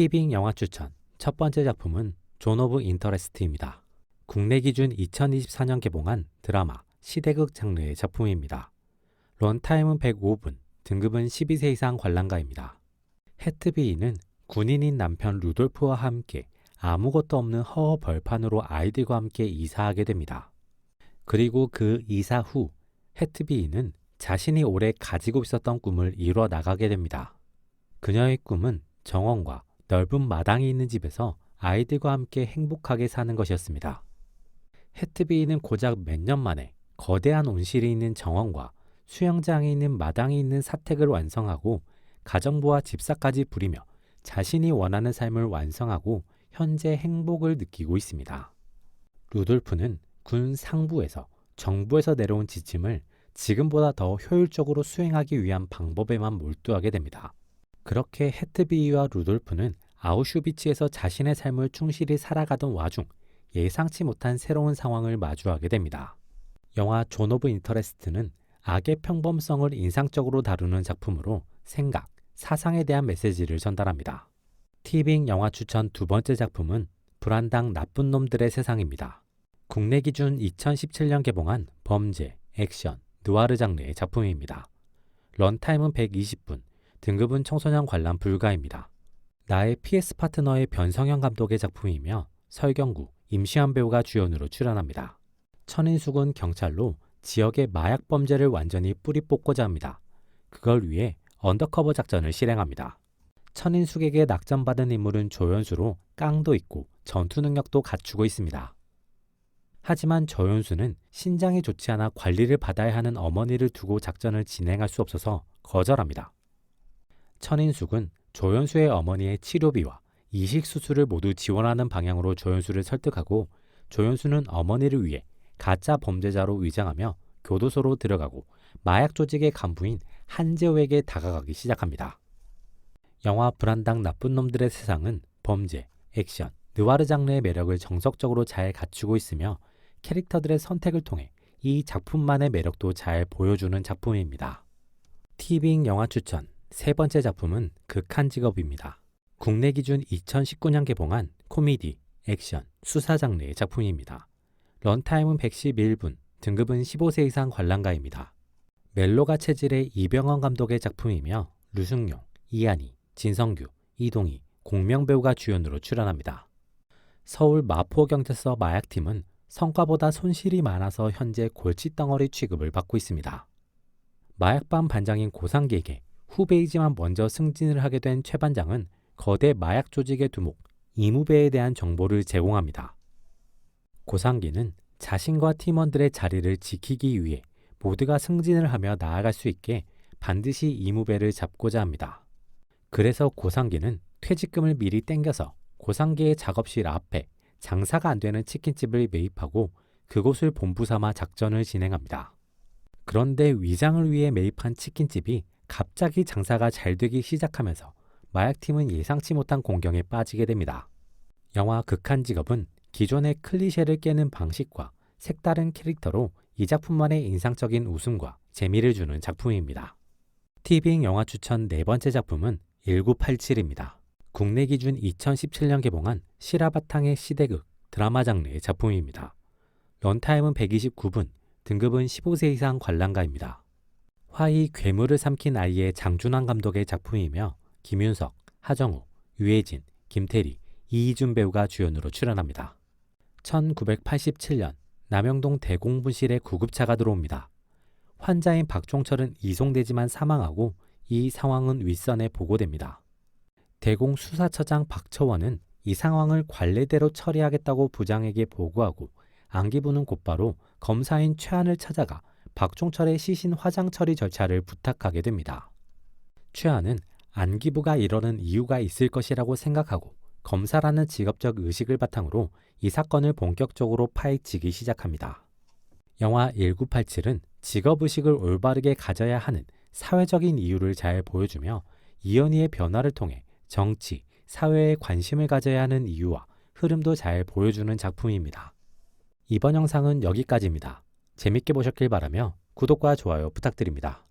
티빙 영화 추천 첫 번째 작품은 존 오브 인터레스트입니다. 국내 기준 2024년 개봉한 드라마, 시대극 장르의 작품입니다. 런타임은 105분, 등급은 12세 이상 관람가입니다. 해트비이는 군인인 남편 루돌프와 함께 아무것도 없는 허허 벌판으로 아이들과 함께 이사하게 됩니다. 그리고 그 이사 후 해트비이는 자신이 오래 가지고 있었던 꿈을 이루어 나가게 됩니다. 그녀의 꿈은 정원과 넓은 마당이 있는 집에서 아이들과 함께 행복하게 사는 것이었습니다. 해트비이는 고작 몇 년 만에 거대한 온실이 있는 정원과 수영장이 있는 마당이 있는 사택을 완성하고 가정부와 집사까지 부리며 자신이 원하는 삶을 완성하고 현재 행복을 느끼고 있습니다. 루돌프는 군 상부에서 정부에서 내려온 지침을 지금보다 더 효율적으로 수행하기 위한 방법에만 몰두하게 됩니다. 그렇게 헤트비이와 루돌프는 아우슈비츠에서 자신의 삶을 충실히 살아가던 와중 예상치 못한 새로운 상황을 마주하게 됩니다. 영화 존 오브 인터레스트는 악의 평범성을 인상적으로 다루는 작품으로 생각, 사상에 대한 메시지를 전달합니다. 티빙 영화 추천 두 번째 작품은 불안당 나쁜 놈들의 세상입니다. 국내 기준 2017년 개봉한 범죄, 액션, 느와르 장르의 작품입니다. 런타임은 120분, 등급은 청소년 관람 불가입니다. 나의 PS 파트너의 변성현 감독의 작품이며 설경구, 임시완 배우가 주연으로 출연합니다. 천인숙은 경찰로 지역의 마약 범죄를 완전히 뿌리 뽑고자 합니다. 그걸 위해 언더커버 작전을 실행합니다. 천인숙에게 낙점받은 인물은 조연수로 깡도 있고 전투 능력도 갖추고 있습니다. 하지만 조연수는 신장이 좋지 않아 관리를 받아야 하는 어머니를 두고 작전을 진행할 수 없어서 거절합니다. 천인숙은 조연수의 어머니의 치료비와 이식 수술을 모두 지원하는 방향으로 조연수를 설득하고 조연수는 어머니를 위해 가짜 범죄자로 위장하며 교도소로 들어가고 마약 조직의 간부인 한재호에게 다가가기 시작합니다. 영화 불안당 나쁜 놈들의 세상은 범죄, 액션, 느와르 장르의 매력을 정석적으로 잘 갖추고 있으며 캐릭터들의 선택을 통해 이 작품만의 매력도 잘 보여주는 작품입니다. 티빙 영화 추천 세 번째 작품은 극한 직업입니다. 국내 기준 2019년 개봉한 코미디, 액션, 수사 장르의 작품입니다. 런타임은 111분, 등급은 15세 이상 관람가입니다. 멜로가 체질의 이병헌 감독의 작품이며 류승용, 이한희, 진성규, 이동희, 공명 배우가 주연으로 출연합니다. 서울 마포경찰서 마약팀은 성과보다 손실이 많아서 현재 골칫덩어리 취급을 받고 있습니다. 마약반 반장인 고상기에게 후배이지만 먼저 승진을 하게 된 최 반장은 거대 마약 조직의 두목 이무배에 대한 정보를 제공합니다. 고상기는 자신과 팀원들의 자리를 지키기 위해 모두가 승진을 하며 나아갈 수 있게 반드시 이무배를 잡고자 합니다. 그래서 고상기는 퇴직금을 미리 땡겨서 고상기의 작업실 앞에 장사가 안 되는 치킨집을 매입하고 그곳을 본부 삼아 작전을 진행합니다. 그런데 위장을 위해 매입한 치킨집이 갑자기 장사가 잘 되기 시작하면서 마약팀은 예상치 못한 공경에 빠지게 됩니다. 영화 극한 직업은 기존의 클리셰를 깨는 방식과 색다른 캐릭터로 이 작품만의 인상적인 웃음과 재미를 주는 작품입니다. 티빙 영화 추천 네 번째 작품은 1987입니다. 국내 기준 2017년 개봉한 시라바탕의 시대극 드라마 장르의 작품입니다. 런타임은 129분, 등급은 15세 이상 관람가입니다. 화이 괴물을 삼킨 아이의 장준환 감독의 작품이며 김윤석, 하정우, 유해진, 김태리, 이희준 배우가 주연으로 출연합니다. 1987년 남영동 대공분실에 구급차가 들어옵니다. 환자인 박종철은 이송되지만 사망하고 이 상황은 윗선에 보고됩니다. 대공 수사처장 박처원은 이 상황을 관례대로 처리하겠다고 부장에게 보고하고 안기부는 곧바로 검사인 최한을 찾아가 박종철의 시신 화장 처리 절차를 부탁하게 됩니다. 최한은 안기부가 이러는 이유가 있을 것이라고 생각하고 검사라는 직업적 의식을 바탕으로 이 사건을 본격적으로 파헤치기 시작합니다. 영화 1987은 직업의식을 올바르게 가져야 하는 사회적인 이유를 잘 보여주며 이연희의 변화를 통해 정치, 사회에 관심을 가져야 하는 이유와 흐름도 잘 보여주는 작품입니다. 이번 영상은 여기까지입니다. 재밌게 보셨길 바라며 구독과 좋아요 부탁드립니다.